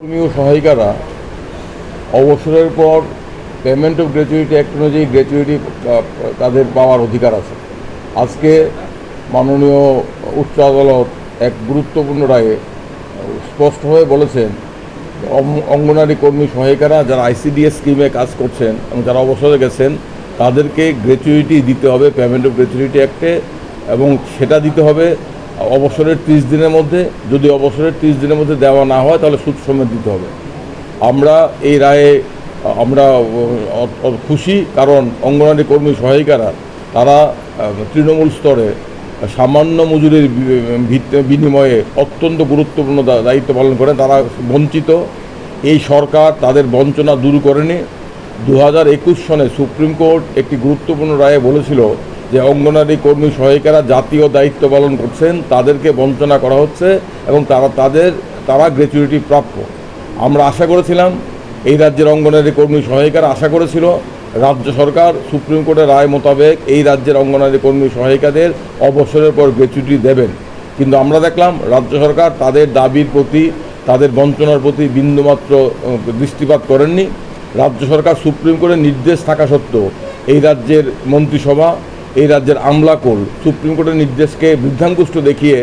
কর্মী ও সহায়িকারা অবসরের পর পেমেন্ট অফ গ্র্যাচুইটি অ্যাক্ট অনুযায়ী গ্র্যাচুইটি তাদের পাওয়ার অধিকার আছে। আজকে মাননীয় উচ্চ আদালত এক গুরুত্বপূর্ণ রায়ে স্পষ্টভাবে বলেছেন অঙ্গনারী কর্মী সহায়িকারা যারা আইসিডিএস স্কিমে কাজ করছেন এবং যারা অবসরে গেছেন, তাদেরকে গ্র্যাচুইটি দিতে হবে পেমেন্ট অফ গ্র্যাচুইটি অ্যাক্টে এবং সেটা দিতে হবে অবসরের ত্রিশ দিনের মধ্যে, যদি অবসরের ত্রিশ দিনের মধ্যে দেওয়া না হয়, তাহলে সুদ সমেত দিতে হবে। আমরা এই রায়ে, আমরা খুশি, কারণ অঙ্গনারী কর্মী সহায়িকারা, তারা তৃণমূল স্তরে সামান্য মজুরির বিনিময়ে অত্যন্ত গুরুত্বপূর্ণ দায়িত্ব পালন করেন, তারা বঞ্চিত। এই সরকার তাদের বঞ্চনা দূর করেনি। দু হাজার একুশ সনে সুপ্রিম কোর্ট একটি গুরুত্বপূর্ণ রায়ে বলেছিল যে অঙ্গনারী কর্মী সহায়িকারা জাতীয় দায়িত্ব পালন করছেন, তাদেরকে বঞ্চনা করা হচ্ছে এবং তারা তাদের, তারা গ্র্যাচুইটি প্রাপ্য। আমরা আশা করেছিলাম, এই রাজ্যের অঙ্গনারী কর্মী সহায়িকারা আশা করেছিল, রাজ্য সরকার, সুপ্রিম কোর্টের রায় মোতাবেক এই রাজ্যের অঙ্গনারী কর্মী সহায়িকাদের অবসরের পর গ্র্যাচুইটি দেবেন। কিন্তু আমরা দেখলাম, রাজ্য সরকার তাদের দাবির প্রতি, তাদের বঞ্চনার প্রতি বিন্দুমাত্র দৃষ্টিপাত করেননি। রাজ্য সরকার সুপ্রিম কোর্টের নির্দেশ থাকা সত্ত্বেও এই রাজ্যের মন্ত্রিসভা এই রাজ্যের আমলাকোল সুপ্রিম কোর্টের নির্দেশকে বৃদ্ধাঙ্কুষ্ট দেখিয়ে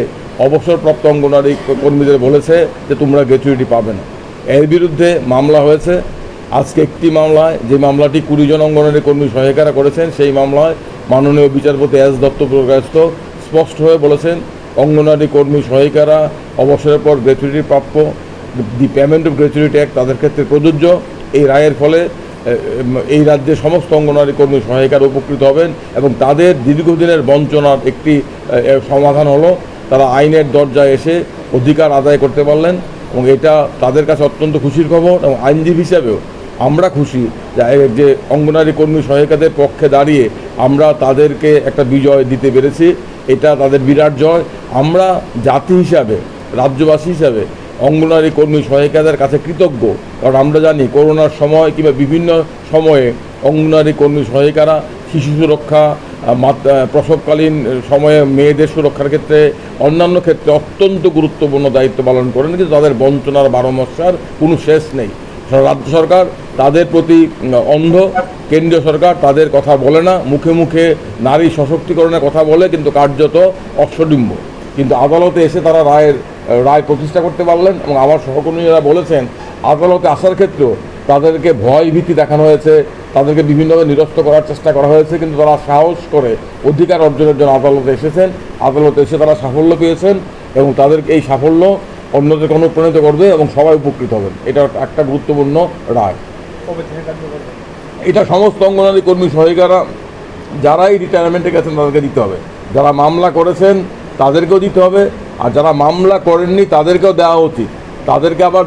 অবসরপ্রাপ্ত অঙ্গনারী কর্মীদের বলেছে যে তোমরা গ্র্যাচুইটি পাবে না। এর বিরুদ্ধে মামলা হয়েছে। আজকে একটি মামলায় যে মামলাটি কুড়ি জন অঙ্গনারী কর্মী সহায়িকারা করেছেন, সেই মামলায় মাননীয় বিচারপতি এস দত্ত প্রকাশিত হয়ে বলেছেন, অঙ্গনারী কর্মী সহায়িকারা অবসরের পর গ্র্যাচুইটি প্রাপ্য, the payment of gratuity act তাদের ক্ষেত্রে প্রযোজ্য। এই রায়ের ফলে এই রাজ্যের সমস্ত অঙ্গনারী কর্মী সহায়িকারা উপকৃত হবেন এবং তাদের দীর্ঘদিনের বঞ্চনার একটি সমাধান হলো। তারা আইনের দরজায় এসে অধিকার আদায় করতে পারলেন এবং এটা তাদের কাছে অত্যন্ত খুশির খবর এবং আইনজীবী হিসাবেও আমরা খুশি যে অঙ্গনারী কর্মী সহায়িকাদের পক্ষে দাঁড়িয়ে আমরা তাদেরকে একটা বিজয় দিতে পেরেছি। এটা তাদের বিরাট জয়। আমরা জাতি হিসাবে, রাজ্যবাসী হিসাবে অঙ্গনারী কর্মী সহায়িকাদের কাছে কৃতজ্ঞ। কারণ আমরা জানি করোনার সময় কিংবা বিভিন্ন সময়ে অঙ্গনারী কর্মী সহায়িকারা শিশু সুরক্ষা প্রসবকালীন সময়ে মেয়েদের সুরক্ষার ক্ষেত্রে অন্যান্য ক্ষেত্রে অত্যন্ত গুরুত্বপূর্ণ দায়িত্ব পালন করেন, কিন্তু তাদের বঞ্চনার বারো মশার কোনো শেষ নেই। রাজ্য সরকার তাদের প্রতি অন্ধ, কেন্দ্রীয় সরকার তাদের কথা বলে না, মুখে মুখে নারী সশক্তিকরণের কথা বলে, কিন্তু কার্যত অশ্বডিম্ব। কিন্তু আদালতে এসে তারা রায়ের রায় প্রতিষ্ঠা করতে পারলেন এবং আমার সহকর্মীরা বলেছেন আদালতে আসার ক্ষেত্রেও তাদেরকে ভয় ভীতি দেখানো হয়েছে তাদেরকে বিভিন্নভাবে নিরস্ত করার চেষ্টা করা হয়েছে কিন্তু তারা সাহস করে অধিকার অর্জনের জন্য আদালতে এসেছেন। আদালতে এসে তারা সাফল্য পেয়েছেন এবং তাদেরকে এই সাফল্য অন্যদেরকে অনুপ্রাণিত করবে এবং সবাই উপকৃত হবেন। এটা একটা গুরুত্বপূর্ণ রায়। এটা সমস্ত অঙ্গনারী কর্মী সহায়িকারা যারাই রিটায়ারমেন্টে গেছেন তাদেরকে দিতে হবে। যারা মামলা করেছেন তাদেরকেও দিতে হবে। আর যারা মামলা করেননি তাদেরকেও দেওয়া উচিত। তাদেরকে আবার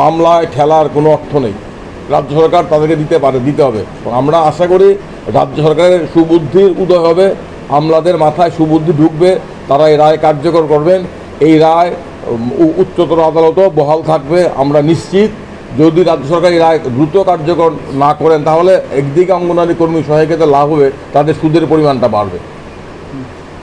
মামলায় ঠেলার কোনো অর্থ নেই। রাজ্য সরকার তাদেরকে দিতে পারে, দিতে হবে। আমরা আশা করি রাজ্য সরকারের সুবুদ্ধির উদয় হবে, আমলাদের মাথায় সুবুদ্ধি ঢুকবে, তারা এই রায় কার্যকর করবেন। এই রায় উচ্চতর আদালতও বহাল থাকবে, আমরা নিশ্চিত। যদি রাজ্য সরকার এই রায় দ্রুত কার্যকর না করেন, তাহলে একদিকে অঙ্গনারী কর্মী সহায়িকাতে লাভ হবে তাদের সুদের পরিমাণটা বাড়বে।